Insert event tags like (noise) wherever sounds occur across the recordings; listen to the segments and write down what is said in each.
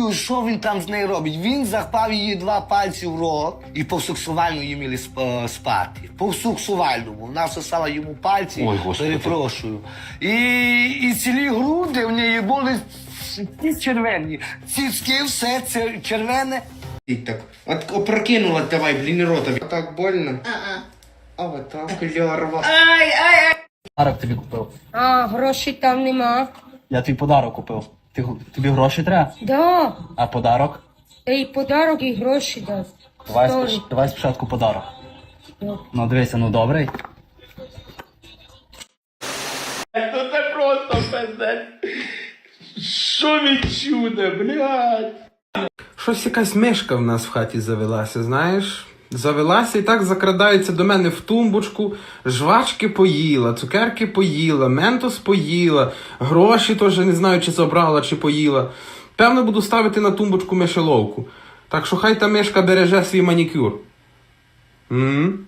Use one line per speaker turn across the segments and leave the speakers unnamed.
чую, що він там з нею робить. Він захпав її два пальці в рот і по сексуальному її мали е, спати. По сексуальному. Вона всосала йому пальці,
Ой, Господи.
перепрошую. І, і цілі груди в неї були ці червені. Цицьки, все це червене.
І так. От опрокинула давай, блін, рота. Так больно. А вот так, лярва.
Подарок тобі купив.
А, грошей там нема.
Я твій подарок купив. Ти, тобі гроші треба?
Да.
А подарок?
Та й подарок, і гроші дасть.
Давай,
Сорі.
споч- давай спочатку подарок.
Ну.
Ну дивися, ну добрий.
Це просто пиздець. Що відчуде, блядь?
Щось якась мишка в нас в хаті завелася, знаєш? Завелася і так закрадається до мене в тумбочку, жвачки поїла, цукерки поїла, ментос поїла, гроші теж не знаю, чи забрала, чи поїла. Певно, буду ставити на тумбочку мишеловку. Так що хай та мишка береже свій манікюр. м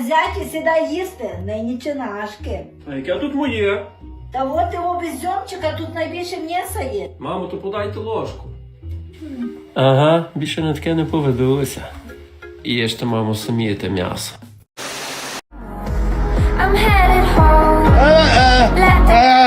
Зяті сідай їсти, нині чинашки.
А яке тут моє?
Та от його беззьомчика тут найбільше м'яса є.
Мамо, то подайте ложку. Ага, більше на таке не поведуся. І їжте, мамо, самі те м'ясо.
I'm headed home. Let the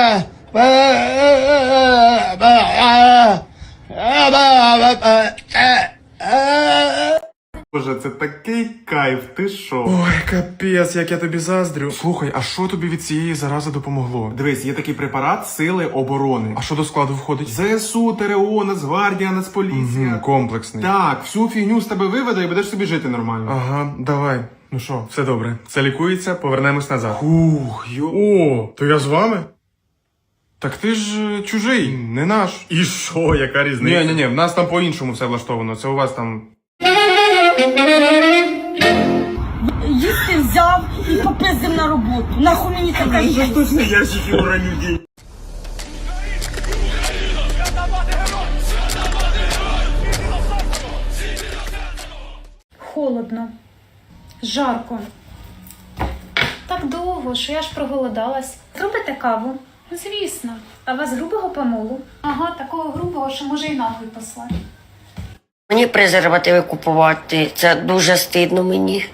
Боже, це такий кайф, ти що?
Ой, капець, як я тобі заздрю. Слухай, а що тобі від цієї зарази допомогло?
Дивись, є такий препарат сили оборони.
А що до складу входить?
ЗСУ, ТРО, Нацгвардія, Нацполіція.
Мгм, комплексний.
Так, всю фігню з тебе виведе і будеш собі жити нормально.
Ага, давай. Ну що, все добре. Це лікується, повернемось назад. Ух, йо. О, то я з вами? Так ти ж е, чужий, не наш. І що, яка різниця? Ні, ні, ні, в нас там по-іншому все влаштовано. Це у вас там.
Їсти взяв і попиздив на роботу. Нахуй мені така є.
Холодно, жарко. Так довго, що я ж проголодалась. Зробите каву? Звісно. А вас грубого помолу? Ага, такого грубого, що може і нахуй послати.
Мені презервативи купувати це дуже стидно мені.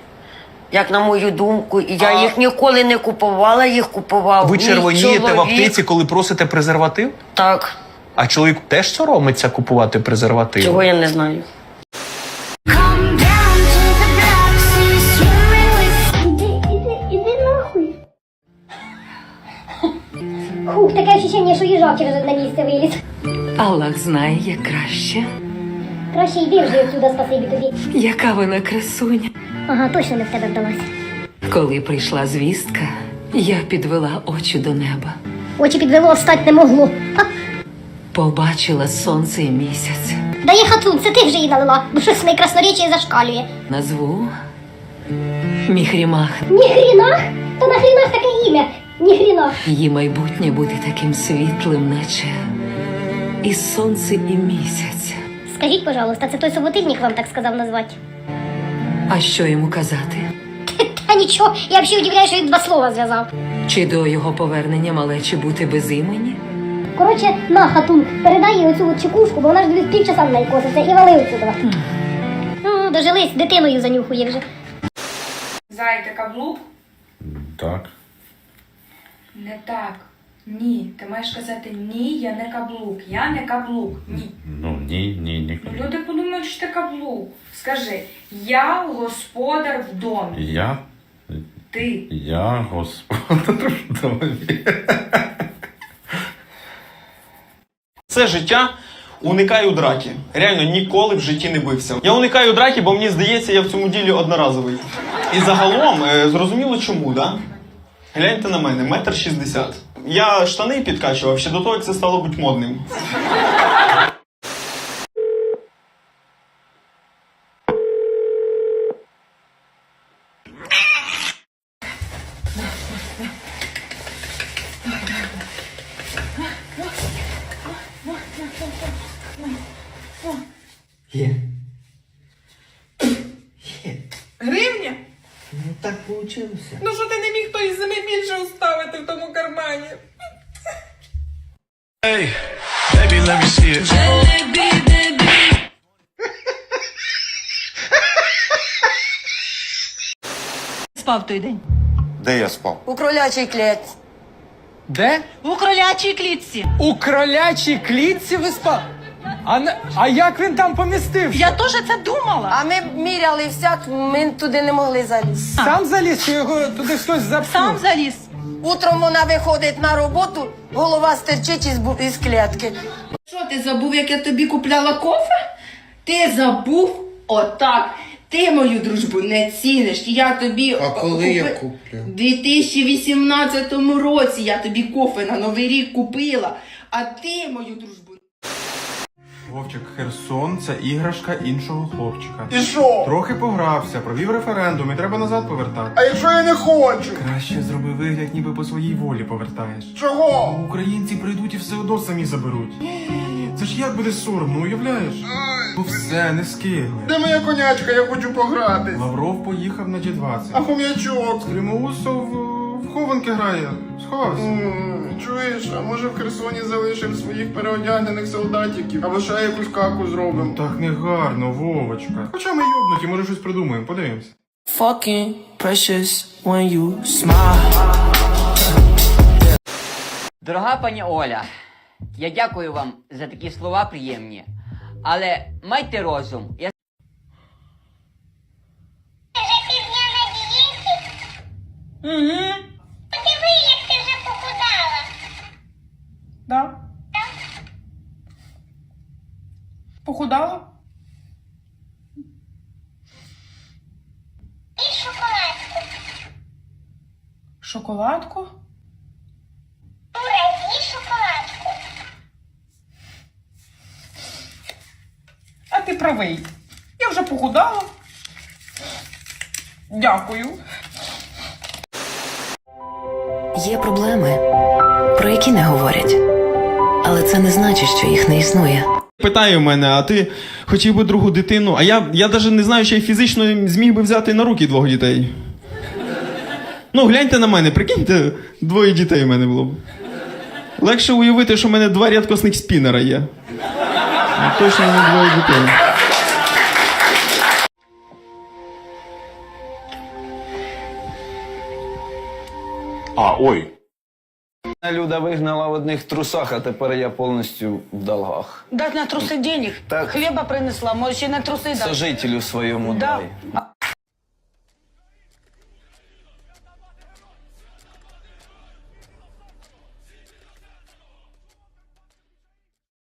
Як на мою думку, і я їх ніколи не купувала, їх купував.
Ви
мій
червонієте в
чоловік.
аптеці, коли просите презерватив?
Так,
А чоловік теж соромиться купувати презерватив?
цього я не знаю.
come down to the Black Sea, swimming with. Іди, іди, іди нахуй. Хух, таке ощущення, що їжак через одне місце виліз.
Аллах знає, як краще.
Краще йди вже отсюда, спасибі тобі.
Яка вона красуня.
Ага, точно не в тебе вдалося.
Коли прийшла звістка, я підвела очі до неба.
Очі підвело, встать не могло. Ха,
Побачила сонце і місяць.
Дає хатун, це ти вже її налила, бо щось найкрасноріччя зашкалює.
Назву Міхрімах.
Ніхрінах? То нахрінах таке ім'я? Ніхрінах.
Її майбутнє буде таким світлим, наче і сонце, і місяць.
Скажіть, пожалуйста, це той суботильник вам так сказав назвати?
А що йому казати? (laughs)
Та нічого, я взагалі удивляю, що він два слова зв'язав.
Чи до його повернення малечі бути без імені?
Коротше, на хатун, передай їй оцю от чекушку, бо вона ж десь півчаса в неї коситься і вали отсюда. Ну, дожились, дитиною занюхує вже.
Зайка каблук?
Так.
Не так. Ні. Ти маєш казати ні, я не каблук. Я не каблук. Ні.
Ну ні, ні, ні.
Ну, Люди подумають, що ти каблук. Скажи, я господар в домі.
Я,
Ти.
я господар в домі.
Це життя. Уникаю драки. Реально ніколи в житті не бився. Я уникаю драки, бо мені здається, я в цьому ділі одноразовий. І загалом е, зрозуміло чому, да? Гляньте на мене, метр шістдесят. Я штани підкачував ще до того, як це стало бути модним.
Гривня? Ну так вийшло. Ну що Hey,
baby, let me see it. Jalebi, baby.
Спав той день.
Де я спав?
У кролячій клітці.
Де?
У кролячій клітці.
У кролячій клітці ви спав? А, а як він там помістився?
Я теж це думала.
А ми міряли всяк, ми туди не могли залізти.
Сам заліз, чи його туди хтось запхнув?
Сам заліз.
Утром вона виходить на роботу, голова стерчить із, бу- із клітки.
Що ти забув, як я тобі купляла кофе? Ти забув отак. Ти мою дружбу не ціниш. Я тобі
А коли я куплю?
У 2018 році я тобі кофе на Новий рік купила, а ти мою дружбу
Вовчик, Херсон це іграшка іншого хлопчика.
І що?
Трохи погрався, провів референдум і треба назад повертати.
А якщо я не хочу?
Краще зроби вигляд, ніби по своїй волі повертаєш.
Чого?
Українці прийдуть і все одно самі заберуть. Це ж як буде соромно, уявляєш? Ну все, не скигли.
Де моя конячка, я хочу пограти.
Лавров поїхав на G20.
А хом'ячок?
Стримоусов в хованки грає. Сховався.
М, Чуєш, а може в Херсоні залишимо своїх переодягнених солдатиків, або ще якусь каку зробимо.
Так не гарно, Вовочка. Хоча ми йобнуті, може щось придумаємо, подивимось.
Fucking precious when you smile.
Дорога пані Оля, я дякую вам за такі слова приємні, але майте розум. Я
Да? Похудала? І шоколадку. Шоколадку? шоколадку. А ти правий. Я вже похудала. Дякую.
Є проблеми, про які не говорять. Але це не значить, що їх не існує.
Питає мене, а ти хотів би другу дитину? А я, я навіть не знаю, чи я фізично зміг би взяти на руки двох дітей. Ну, гляньте на мене, прикиньте, двоє дітей в мене було б. Легше уявити, що в мене два рядкосних спінера є. Ну, Точно не двоє дітей.
А, ой.
Люда вигнала в одних трусах, а тепер я повністю в долгах.
Дать на труси денег.
Так.
Хліба принесла, може ще на труси дати.
Сожителю своєму
Да.
дай.